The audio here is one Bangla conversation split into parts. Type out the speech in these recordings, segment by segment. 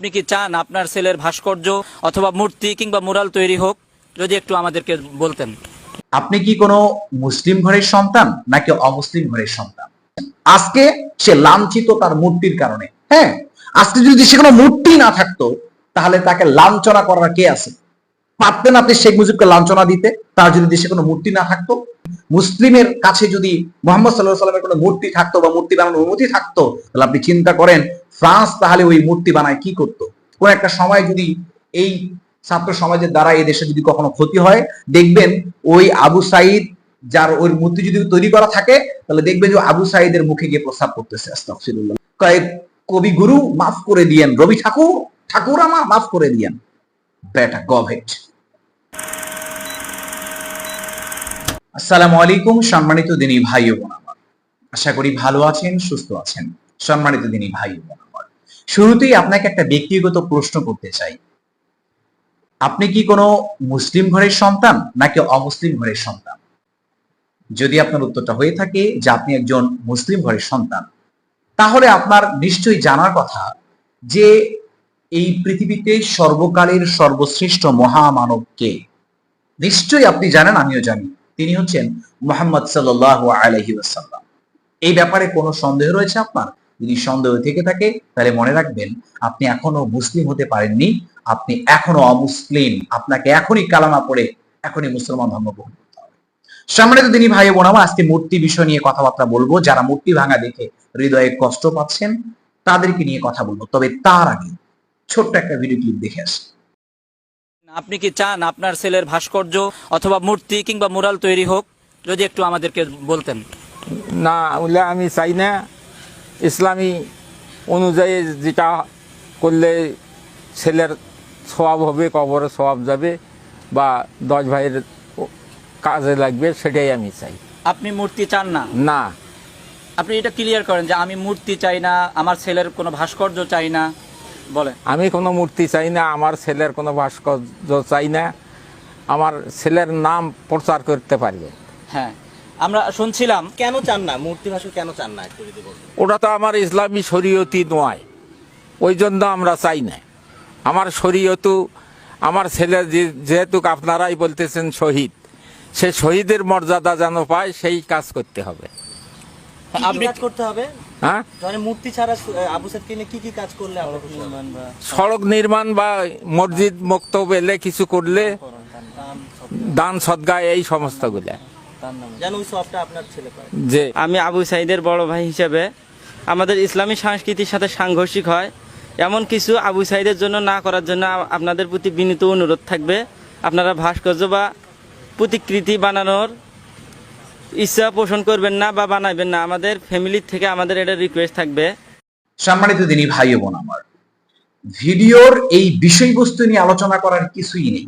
আপনি কি চান আপনার ছেলের ভাস্কর্য অথবা মূর্তি কিংবা মুরাল তৈরি হোক? যদি একটু আমাদেরকে বলতেন। আপনি কি কোনো মুসলিম ঘরের সন্তান নাকি অমুসলিম ঘরের সন্তান? আজকে সে লাঞ্ছিত তার মূর্তির কারণে। হ্যাঁ আজকে যদি সে কোনো মূর্তি না থাকতো, তাহলে তাকে লাঞ্ছনা করার কে আছে? পারতেন আপনি শেখ মুজিবকে লাঞ্ছনা দিতে, তার যদি দেশে কোনো মূর্তি না থাকতো? মুসলিমের কাছে যদি মোহাম্মদ সাল্লাহ সাল্লামের কোনো মূর্তি থাকতো বা মূর্তি বানানোর অনুমতি থাকতো, তাহলে আপনি চিন্তা করেন ফ্রান্স তাহলে ওই মূর্তি বানায় কি করতো? কোন একটা সময় যদি এই ছাত্র সমাজের দ্বারা এই দেশে যদি কখনো ক্ষতি হয়, দেখবেন ওই আবু সাইদ যার ওই মূর্তি যদি তৈরি করা থাকে, তাহলে দেখবেন যে আবু সাইদের মুখে গিয়ে প্রস্তাব করতেছে কবি গুরু, মাফ করে দিয়েন। রবি ঠাকুর ঠাকুর আমা, মাফ করে দিয়েন। বেটা গভেট আসসালামু আলাইকুম, সম্মানিত দিনী ভাই বোন আমার। আশা করি ভালো আছেন, সুস্থ আছেন। সম্মানিত দিনী ভাই বোন আমার। শুরুতেই আপনাকে একটা ব্যক্তিগত প্রশ্ন করতে চাই। আপনি কি কোনো মুসলিম ঘরের সন্তান নাকি অমুসলিম ঘরের সন্তান? যদি আপনার উত্তরটা হয়ে থাকে যে আপনি একজন মুসলিম ঘরের সন্তান, তাহলে আপনার নিশ্চয়ই জানার কথা যে এই পৃথিবীতে সর্বকালের সর্বশ্রেষ্ঠ মহামানব কে? নিশ্চয়ই আপনি জানেন, আমিও জানি। তিনি হচ্ছেন মোহাম্মদ সাল্লাহ আলহি ওয়াসাল্লাম। এই ব্যাপারে কোনো সন্দেহ রয়েছে আপনার? যদি সন্দেহ থেকে থাকে তাহলে মনে রাখবেন আপনি এখনও মুসলিম হতে পারেননি আপনি এখনও অমুসলিম। আপনাকে এখনই কালামা পড়ে এখনই মুসলমান ধর্ম গ্রহণ করতে হবে। সম্মানিত দিনী ভাই বোন আমার আজকে মূর্তি বিষয় নিয়ে কথাবার্তা বলব। যারা মূর্তি ভাঙা দেখে হৃদয়ে কষ্ট পাচ্ছেন তাদেরকে নিয়ে কথা বলব। তবে তার আগে ছোট্ট একটা ভিডিও ক্লিপ দেখে আসি। আপনি কি চান আপনার ছেলের ভাস্কর্য অথবা মূর্তি কিংবা মুরাল তৈরি হোক? যদি একটু আমাদেরকে বলতেন। না আমি চাই না। ইসলামী অনুযায়ী যেটা করলে ছেলের সবাব হবে কবরে সবাব যাবে বা দশ ভাইয়ের কাজে লাগবে সেটাই আমি চাই। আপনি মূর্তি চান না? না। আপনি এটা ক্লিয়ার করেন যে আমি মূর্তি চাই না আমার ছেলের কোনো ভাস্কর্য চাই না বলে আমি কোনো মূর্তি চাই না আমার ছেলের কোনো ভাস্কর্য চাই না আমার ছেলের নাম প্রচার করতে পারবে। হ্যাঁ। আমরা শুনছিলাম কেন চান না? মূর্তি ভাষা কেন চান না? একটু যদি বলতেন। ওটা তো আমার ইসলামী শরীয়তি নয়। ওই জন্য আমরা চাই না। আমার শরীয়তু আমার ছেলে যে- যেহেতু আপনারাই বলতেছেন শহীদ সে শহীদের মর্যাদা যেন পায় সেই কাজ করতে হবে। কি কি আপনি কাজ করতে হবে? হ্যাঁ? মানে মূর্তি ছাড়া সু- আবু সাদকে নিয়ে কি কি কাজ করলে আমরা খুশি হব? সড়ক নির্মাণ বা মসজিদ মক্তব এলে কিছু করলে দান সদ্গা এই সমস্তগুলা। যেন ওই সবটা আপনার ছেলে পায়। যে আমি আবু সাইদের বড় ভাই হিসেবে আমাদের ইসলামী সংস্কৃতির সাথে সাংঘর্ষিক হয়। এমন কিছু আবু সাইদের জন্য না করার জন্য আপনাদের প্রতি বিনীত অনুরোধ থাকবে। আপনারা ভাস্কর্য বা প্রতিকৃতি বানানোর ইচ্ছা পোষণ করবেন না বা বানাবেন না। আমাদের ফ্যামিলির থেকে আমাদের এটা রিকোয়েস্ট থাকবে। সম্মানিত দিনী ভাই বোন আমার ভিডিওর এই বিষয়বস্তু নিয়ে আলোচনা করার কিছুই নেই।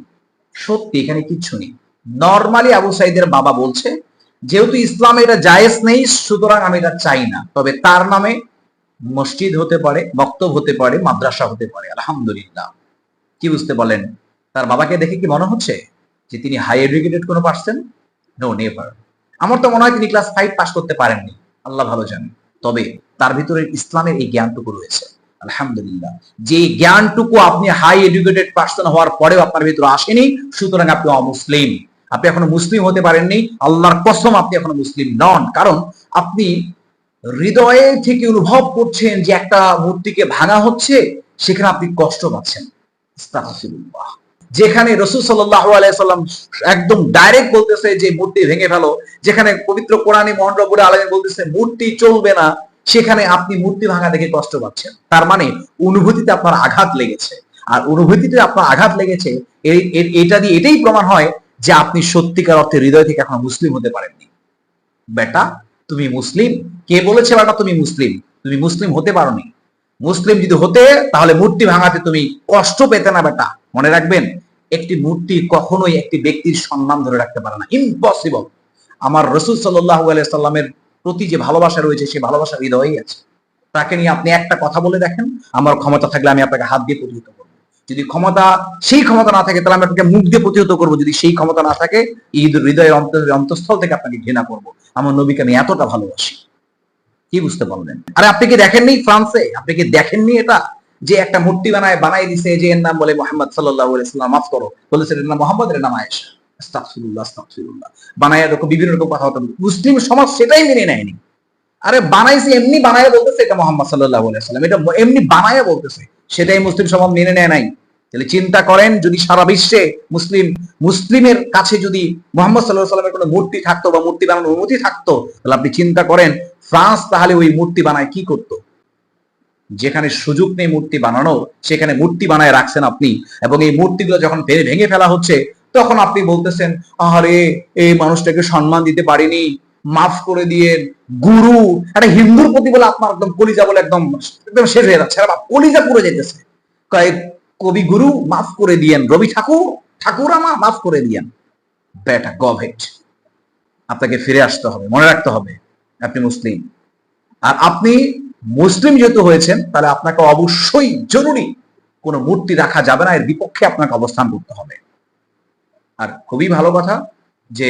সত্যি এখানে কিচ্ছু নেই। নর্মালি আবু সাইদের বাবা বলছে, যেহেতু ইসলামে এটা জায়েজ নেই, সুতরাং আমি এটা চাই না। তবে তার নামে মসজিদ হতে পারে, বক্তব্য হতে পারে, মাদ্রাসা হতে পারে, আলহামদুলিল্লাহ। কি বুঝতে বলেন? তার বাবাকে দেখে কি মনে হচ্ছে যে তিনি হাই এডুকেটেড কোনো পার্সন নো নেভার আমার তো মনে হয় তিনি ক্লাস ফাইভ পাস করতে পারেননি, আল্লাহ ভালো জানেন তবে তার ভিতরে ইসলামের এই জ্ঞানটুকু রয়েছে, আলহামদুলিল্লাহ। যে জ্ঞানটুকু আপনি হাই এডুকেটেড পার্সন হওয়ার পরেও আপনার ভিতরে আসেনি, সুতরাং আপনি অমুসলিম। আপনি এখনও মুসলিম হতে পারেননি, আল্লাহর কসম আপনি এখনও মুসলিম নন। কারণ আপনি হৃদয়ে থেকে অনুভব করছেন যে একটা মূর্তিকে ভাঙা হচ্ছে, সেখানে আপনি কষ্ট পাচ্ছেন। যেখানে রসুল সাল্লাহ আলাইসাল্লাম একদম ডাইরেক্ট বলতেছে যে মূর্তি ভেঙে ফেলো, যেখানে পবিত্র কোরআনী মোহন রবুল আলমী বলতেছে মূর্তি চলবে না সেখানে আপনি মূর্তি ভাঙা দেখে কষ্ট পাচ্ছেন। তার মানে অনুভূতিতে আপনার আঘাত লেগেছে। আর অনুভূতিতে আপনার আঘাত লেগেছে এটা দিয়ে এটাই প্রমাণ হয় যে আপনি সত্যিকার অর্থে হৃদয় থেকে এখন মুসলিম হতে পারেননি। বেটা, তুমি মুসলিম? কে বলেছে বেটা তুমি মুসলিম? তুমি মুসলিম হতে পারোনি। মুসলিম যদি হতে, তাহলে মূর্তি ভাঙাতে তুমি কষ্ট পেতে না বেটা। মনে রাখবেন, একটি মূর্তি কখনোই একটি ব্যক্তির সম্মান ধরে রাখতে পারে না। ইম্পসিবল আমার রসুল সাল্লাহ সাল্লামের প্রতি যে ভালোবাসা রয়েছে সেই ভালোবাসা হৃদয়েই আছে। তাকে নিয়ে আপনি একটা কথা বলে দেখেন। আমার ক্ষমতা থাকলে আমি আপনাকে হাত দিয়ে প্রতিহত করব। যদি ক্ষমতা, সেই ক্ষমতা না থাকে, তাহলে আমি আপনাকে মুখ দিয়ে প্রতিহত করব। যদি সেই ক্ষমতা না থাকে, ঈদ হৃদয়ের অন্তঃস্থল থেকে আপনাকে ঘৃণা করব। আমার নবীকে আমি এতটা ভালোবাসি। কি বুঝতে পারলেন? আরে আপনি কি দেখেননি ফ্রান্সে? আপনি কি দেখেননি এটা? যে একটা মূর্তি বানায় বানাই দিছে, যে এর নাম বলে মোহাম্মদ সাল্লাহ সাল্লাম মাফ করো। বলেছে, এর নাম মোহাম্মদ, এর নাম আয়েশা। আস্তাগফিরুল্লাহ আস্তাগফিরুল্লাহ। বানায় এরকম বিভিন্ন রকম কথা হতো মুসলিম সমাজ সেটাই মেনে নেয়নি। আরে বানাইছে, এমনি বানায় বলতেছে এটা মোহাম্মদ সাল্লাহ সাল্লাম এটা এমনি বানায় বলতেছে। সেটাই মুসলিম সমাজ মেনে নেয় নাই। তাহলে চিন্তা করেন, যদি সারা বিশ্বে মুসলিম, মুসলিমের কাছে যদি মোহাম্মদ সাল্লাহ সাল্লামের কোনো মূর্তি থাকতো বা মূর্তি বানানোর অনুমতি থাকতো, তাহলে আপনি চিন্তা করেন, ফ্রান্স তাহলে ওই মূর্তি বানায় কি করতো? যেখানে সুযোগ নেই মূর্তি বানানোর, সেখানে মূর্তি বানায় রাখছেন আপনি। এবং এই মূর্তিগুলো যখন ভেঙে ফেলা হচ্ছে, তখন আপনি বলতেছেন আরে এই মানুষটাকে সম্মান দিতে পারিনি। মাফ করে দিয়ে গুরু, একটা হিন্দুর প্রতি বলে আপনার একদম কলিজা বলে একদম একদম শেষ হয়ে যাচ্ছে। কলিজা পুড়ে যেতেছে কয়েক কবি গুরু, মাফ করে দিয়েন। রবি ঠাকুর ঠাকুর আমা, মাফ করে দিয়েন। বেটা গভেট আপনাকে ফিরে আসতে হবে, মনে রাখতে হবে, আপনি মুসলিম। আর আপনি মুসলিম যেহেতু হয়েছেন, তাহলে আপনাকে অবশ্যই জরুরি কোনো মূর্তি রাখা যাবে না, এর বিপক্ষে আপনাকে অবস্থান করতে হবে। আর খুবই ভালো কথা যে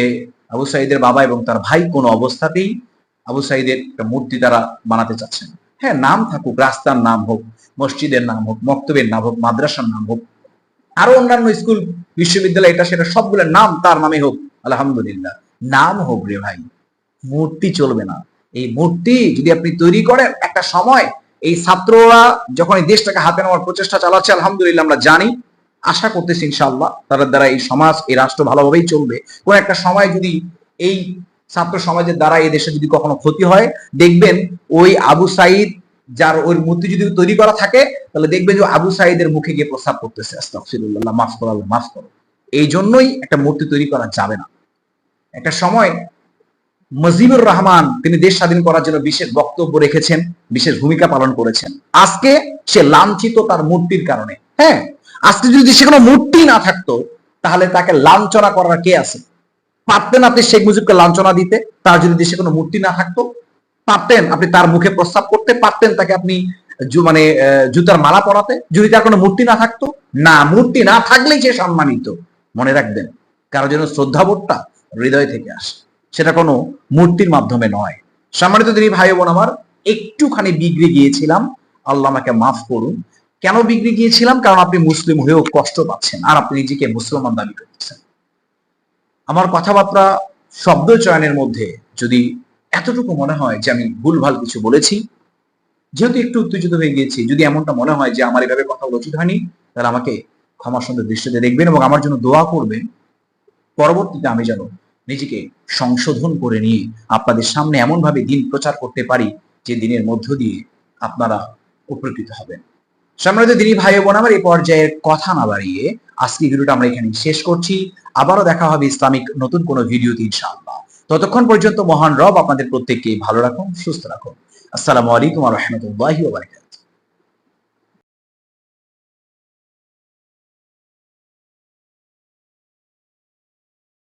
আবু সাইদের বাবা এবং তার ভাই কোনো অবস্থাতেই আবু সাইদের একটা মূর্তি তারা বানাতে চাচ্ছেন হ্যাঁ নাম থাকুক, রাস্তার নাম হোক, মসজিদের নাম হোক, মক্তবের নাম হোক, মাদ্রাসার নাম হোক, আরও অন্যান্য স্কুল, বিশ্ববিদ্যালয়, এটা সেটা সবগুলোর নাম তার নামে হোক, আলহামদুলিল্লাহ। নাম হোক রে ভাই, মূর্তি চলবে না। এই মূর্তি যদি আপনি তৈরি করেন একটা সময়, এই ছাত্ররা যখন এই দেশটাকে হাতে নেওয়ার প্রচেষ্টা চালাচ্ছে, আলহামদুলিল্লাহ আমরা জানি আশা করতেছি ইনশাআল্লাহ তাদের দ্বারা এই সমাজ, এই রাষ্ট্র ভালোভাবেই চলবে। কোন একটা সময় যদি এই ছাত্র সমাজের দ্বারা এই দেশে যদি কখনো ক্ষতি হয়, দেখবেন ওই আবু সাইদ যার ওই মূর্তি যদি তৈরি করা থাকে, তাহলে দেখবেন যে আবু সাইদের মুখে গিয়ে প্রস্তাব করতেছে, আস্তাগফিরুল্লাহ, মাফ করো মাফ করো। এই জন্যই একটা মূর্তি তৈরি করা যাবে না। একটা সময় মজিবুর রহমান, তিনি দেশ স্বাধীন করার জন্য বিশেষ বক্তব্য রেখেছেন, বিশেষ ভূমিকা পালন করেছেন। আজকে সে লাঞ্ছিত তার মূর্তির কারণে। হ্যাঁ আজকে যদি সে কোনো মূর্তি না থাকতো, তাহলে তাকে লাঞ্ছনা করার কে আছে? পারতেন আপনি শেখ মুজিবকে লাঞ্ছনা দিতে, তার যদি দেশে কোনো মূর্তি না থাকতো? পারতেন আপনি তার মুখে প্রস্তাব করতে, পারতেন তাকে আপনি মানে জুতার মালা পরাতে? যদি তার কোনো মূর্তি না থাকতো? না, মূর্তি না থাকলেই সে সম্মানিত। মনে রাখবেন, কারও যেন শ্রদ্ধাবোধটা হৃদয় থেকে আসে। সেটা কোনো মূর্তির মাধ্যমে নয়। সম্মানিত তিনি ভাই বোন আমার, একটুখানি বিগড়ে গিয়েছিলাম। আল্লাহ আমাকে মাফ করুন। কেন বিগড়ে গিয়েছিলাম কারণ আপনি মুসলিম হয়েও কষ্ট পাচ্ছেন আর আপনি নিজেকে মুসলমান দাবি করতেছেন আমার কথাবার্তা শব্দ চয়নের মধ্যে যদি এতটুকু মনে হয় যে আমি ভুলভাল কিছু বলেছি, যেহেতু একটু উত্তেজিত হয়ে গিয়েছি, যদি এমনটা মনে হয় যে আমার এভাবে কথা বলা উচিত হয়নি, তাহলে আমাকে ক্ষমার সুন্দর দৃষ্টিতে দেখবেন এবং আমার জন্য দোয়া করবেন। পরবর্তীতে আমি যেন নিজেকে সংশোধন করে নিয়ে আপনাদের সামনে এমনভাবে দিন প্রচার করতে পারি যে দিনের মধ্য দিয়ে আপনারা উপকৃত হবেন। সম্মানিত দিনী ভাই বোন, আমার এই পর্যায়ের কথা না বাড়িয়ে আজকে ভিডিওটা আমরা এখানে শেষ করছি। আবারও দেখা হবে ইসলামিক নতুন কোনো ভিডিওতে ইনশাআল্লাহ। ততক্ষণ পর্যন্ত মহান রব আপনাদের প্রত্যেককে ভালো রাখুন, সুস্থ রাখুন। আসসালামু আলাইকুম ওয়া বারাকাতুহু।